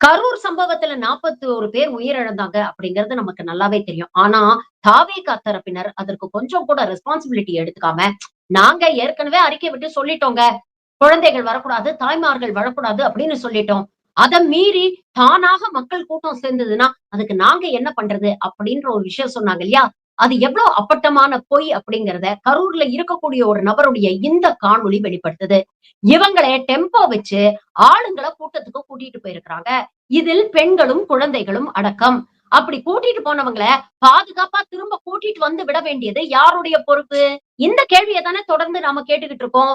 கரூர் சம்பவத்துல நாற்பத்தி ஒரு பேர் உயிரிழந்தாங்க அப்படிங்கிறது நமக்கு நல்லாவே தெரியும். ஆனா தாவேகா தரப்பினர் அதற்கு கொஞ்சம் கூட ரெஸ்பான்சிபிலிட்டி எடுத்துக்காம நாங்க ஏற்கனவே அறிக்கை விட்டு சொல்லிட்டோங்க. குழந்தைகள் வரக்கூடாது தாய்மார்கள் வரக்கூடாது அப்படின்னு சொல்லிட்டோம். அதை மீறி தானாக மக்கள் கூட்டம் சேர்ந்ததுன்னா அதுக்கு நாங்க என்ன பண்றது அப்படின்ற ஒரு விஷயம் சொன்னாங்க இல்லையா? அது எவ்வளவு அப்பட்டமான பொய் அப்படிங்கிறத கரூர்ல இருக்கக்கூடிய ஒரு நபருடைய இந்த காணொளி வெளிப்படுத்துது. இவங்களே டெம்போ வச்சு ஆளுங்களை கூட்டத்துக்கு கூட்டிட்டு போயிருக்கிறாங்க. இதில் பெண்களும் குழந்தைகளும் அடக்கம். அப்படி கூட்டிட்டு போனவங்கள பாதுகாப்பா திரும்ப கூட்டிட்டு வந்து விட வேண்டியது யாருடைய பொறுப்பு? இந்த கேள்வியை தானே தொடர்ந்து நாம கேட்டுக்கிட்டு இருக்கோம்.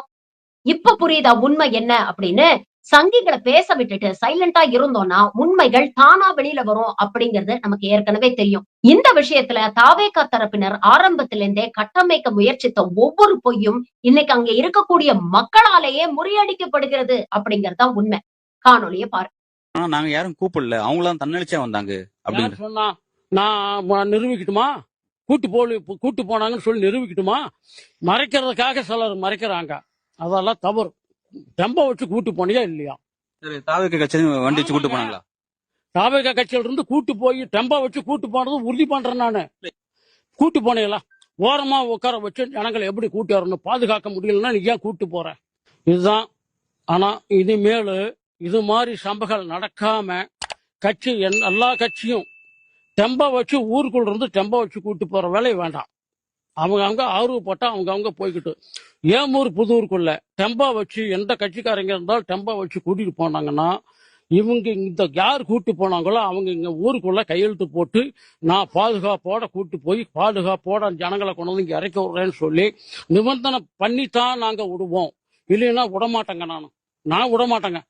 இப்ப புரியுதா உண்மை என்ன அப்படின்னு சங்கிகளை பேச விட்டுட்டு சைலண்டா இருந்தோம்னா உண்மைகள் தானா வெளியில வரும் அப்படிங்கிறது நமக்கு ஏற்கனவே தெரியும். இந்த விஷயத்துல தாவேகா தரப்பினர் ஆரம்பத்திலிருந்தே கட்டமைக்க முயற்சித்த ஒவ்வொரு பொய்யும் இன்னைக்கு அங்க இருக்கக்கூடிய மக்களாலேயே முறியடிக்கப்படுகிறது அப்படிங்கறது உண்மை. காணொளிய பாரு. நாங்க யாரும் கூப்பிடல. அவங்களாம் தன்னெழுச்சியா வந்தாங்க சொன்னா? நான் நிரூபிக்கட்டுமா? கூட்டு போலி கூட்டு போனாங்கன்னு சொல்லி நிரூபிக்கட்டுமா? மறைக்கிறதுக்காக சிலர் மறைக்கிறாங்க. அதெல்லாம் தவறு. டெம்போ வச்சு கூட்டு போனியா இல்லையா? சரி தாவக கட்சி வண்டி வச்சு கூட்டு போனாங்களா? தாவேகா கட்சியில இருந்து கூட்டு போய் டெம்போ வச்சு கூட்டு போனது உறுதி பண்றேன் நானு. கூட்டு போனீங்களா? ஓரமா உட்கார வச்சு ஜனங்களை எப்படி கூட்டி வரணும்? பாதுகாக்க முடியலன்னா நீ ஏன் கூட்டு போற? இதுதான். ஆனா இனிமேல் இது மாதிரி சம்பவங்கள் நடக்காம கட்சி என்- எல்லா கட்சியும் டெம்போ வச்சு ஊருக்குள்ள இருந்து டெம்போ வச்சு கூட்டு போற வேலை வேண்டாம். அவங்க அவங்க ஆர்வப்பட்டா அவங்க அவங்க போய்கிட்டு ஏமூர் புதூருக்குள்ள டெம்பா வச்சு எந்த கட்சிக்காரங்க இருந்தாலும் டெம்பா வச்சு கூட்டிட்டு போனாங்கன்னா இவங்க இந்த யார் கூட்டு போனாங்களோ அவங்க இங்க ஊருக்குள்ள கையெழுத்து போட்டு நான் பாதுகாப்போட கூட்டு போய் பாதுகாப்போட ஜனங்களை கொண்டு வந்து இங்க இறக்கி விடுறேன்னு சொல்லி நிபந்தனை பண்ணித்தான் நாங்க விடுவோம். இல்லைன்னா விட மாட்டேங்க நான். நான் விட மாட்டேங்க